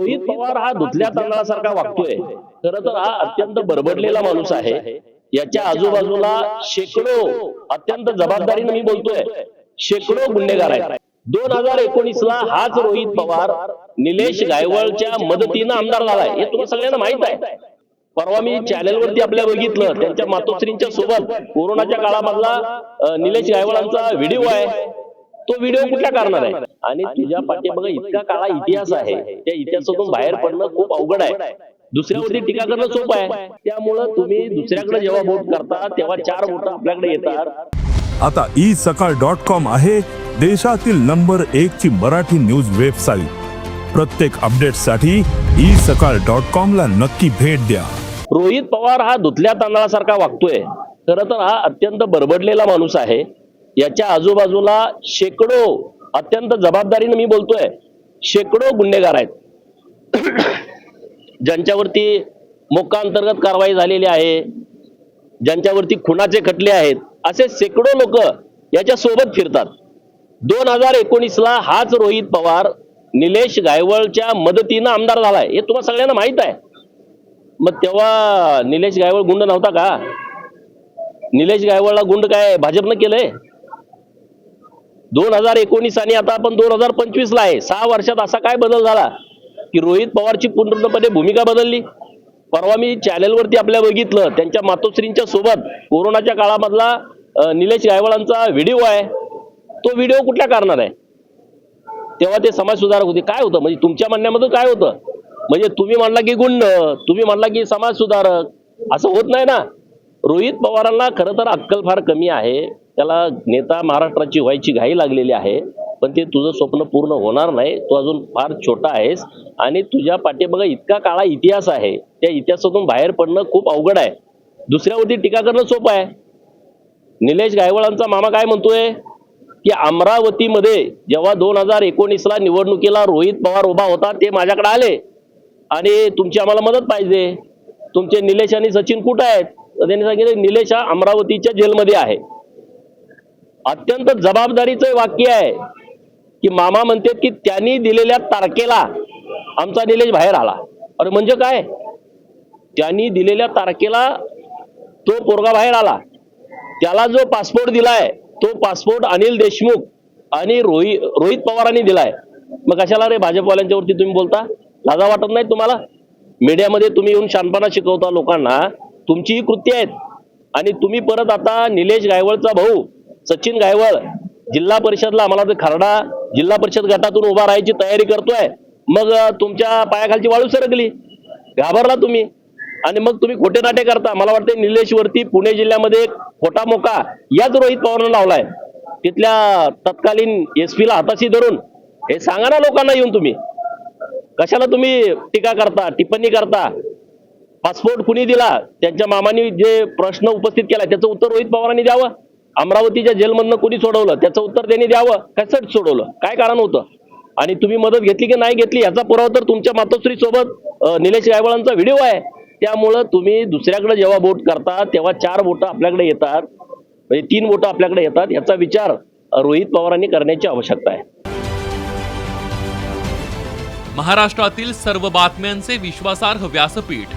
रोहित पवार हा धुतल्या तांदळासारखा वागतोय. खर तर हा अत्यंत बरबडलेला माणूस आहे. याच्या आजूबाजूला शेकडो अत्यंत जबाबदारीने मी बोलतोय. शेकडो गुन्हेगार आहेत. दोन हजार एकोणीस ला हाच रोहित पवार निलेश गायवळच्या मदतीनं आमदार झालाय हे तुम्हाला सगळ्यांना माहीत आहे. परवा मी चॅनलवरती आपल्या बघितलं त्यांच्या मातोश्रींच्या सोबत कोरोनाच्या काळामधला निलेश गायवळांचा व्हिडिओ आहे. तो व्हिडिओ कुठल्या करणार आहे? आणि तुझ्या पाठीमागे इतका काळा इतिहास आहे. त्या इतिहासातून बाहेर पडणं खूप अवघड आहे. दुसऱ्यावरती टीका करणं सोपं आहे. त्यामुळं तुम्ही दुसऱ्याकडे जेव्हा वोट करता तेव्हा चार वोट आपल्याकडे येतात. आता ई सकाळ डॉट कॉम आहे देशातील नंबर एक ची मराठी न्यूज वेबसाईट प्रत्येक अपडेटसाठी ई सकाळ डॉट कॉम ला नक्की भेट द्या. रोहित पवार हा धुतल्या तांदळासारखा वागतोय. खर तर हा अत्यंत बरबडलेला माणूस आहे. याच्या आजूबाजूला शेकडो अत्यंत जबाबदारीनं मी बोलतोय. शेकडो गुन्हेगार आहेत. ज्यांच्यावरती मोक्का अंतर्गत कारवाई झालेली आहे ज्यांच्यावरती खुनाचे खटले आहेत असे शेकडो लोक याच्या सोबत फिरतात. दोन हजार एकोणीसला हाच रोहित पवार निलेश गायवळच्या मदतीनं आमदार झालाय. हे तुम्हाला सगळ्यांना माहीत आहे. मग तेव्हा निलेश गायवळ गुंड नव्हता का? निलेश गायवळला गुंड काय भाजपनं केलंय? दोन हजार एकोणीस आणि आता आपण दोन हजार पंचवीस ला आहे. सहा वर्षात असा काय बदल झाला? की रोहित पवारची पूर्णपणे भूमिका बदलली. परवा मी चॅनेलवरती आपल्या बघितलं त्यांच्या मातोश्रींच्या सोबत कोरोनाच्या काळामधला निलेश गायवळांचा व्हिडिओ आहे. तो व्हिडिओ कुठल्या कारणार आहे? तेव्हा ते समाज सुधारक होते. काय होतं? म्हणजे तुमच्या म्हणण्यामधून काय होतं? म्हणजे तुम्ही म्हणला की गुंड तुम्ही म्हणला की समाज सुधारक असं होत नाही ना? रोहित पवारांना खरं तर अक्कल फार कमी आहे. त्याला नेता महाराष्ट्राची व्हायची घाई लागलेली आहे पण ते तुझं स्वप्न पूर्ण होणार नाही तू अजून फार छोटा आहेस आणि तुझ्या पाठीमागं इतका काळा इतिहास आहे त्या इतिहासातून बाहेर पडणं खूप अवघड आहे. दुसऱ्यावरती टीका करणं सोपं आहे. निलेश गायवळांचा मामा काय म्हणतोय? की अमरावतीमध्ये जेव्हा दोन हजार एकोणीसला निवडणुकीला रोहित पवार उभा होता ते माझ्याकडे आले. आणि तुमची आम्हाला मदत पाहिजे. तुमचे निलेश आणि सचिन कुठं आहेत? त्यांनी सांगितलं निलेश हा अमरावतीच्या जेलमध्ये आहे. अत्यंत जबाबदारीचं वाक्य आहे की मामा म्हणतात की त्यांनी दिलेल्या तारखेला आमचा निलेश बाहेर आला. अरे म्हणजे काय? त्यांनी दिलेल्या तारखेला तो पोरगा बाहेर आला. त्याला जो पासपोर्ट दिलाय तो पासपोर्ट अनिल देशमुख आणि रोहित रोहित पवारांनी दिलाय. मग कशाला रे भाजपवाल्यांच्यावरती तुम्ही बोलता? लाजा वाटत नाही तुम्हाला? मीडियामध्ये तुम्ही येऊन शानपणा शिकवता लोकांना तुमची ही कृती आहेत. आणि तुम्ही परत आता निलेश गायवळचा भाऊ सचिन गायवळ जिल्हा परिषदला आम्हाला ते खरडा जिल्हा परिषद गटातून उभा राहायची तयारी करतोय. मग तुमच्या पायाखालची वाळू सरकली. घाबरला तुम्ही. आणि मग तुम्ही खोटे नाटे करता. मला वाटतं निलेशवरती पुणे जिल्ह्यामध्ये एक खोटा मोका याच रोहित पवारनं लावलाय. तिथल्या तत्कालीन एस ला हाताशी धरून. हे सांगा ना लोकांना येऊन तुम्ही. कशाला तुम्ही टीका करता टिप्पणी करता? पासपोर्ट कुणी दिला? त्यांच्या मामाने जे प्रश्न उपस्थित केला त्याचं उत्तर रोहित पवारांनी द्यावं? अमरावतीच्या जेलमधनं कोणी सोडवलं? त्याचं उत्तर त्यांनी द्यावं. कसं सोडवलं? काय कारण होतं? आणि तुम्ही मदत घेतली की नाही घेतली याचा पुरावा तर तुमच्या मातोश्री सोबत निलेश गायवळांचा व्हिडिओ आहे. त्यामुळं तुम्ही दुसऱ्याकडे जेव्हा वोट करता तेव्हा चार बोटं आपल्याकडे येतात. म्हणजे तीन बोटं आपल्याकडे येतात. याचा विचार रोहित पवारांनी करण्याची आवश्यकता आहे. महाराष्ट्रातील सर्व बातम्यांचे विश्वासार्ह व्यासपीठ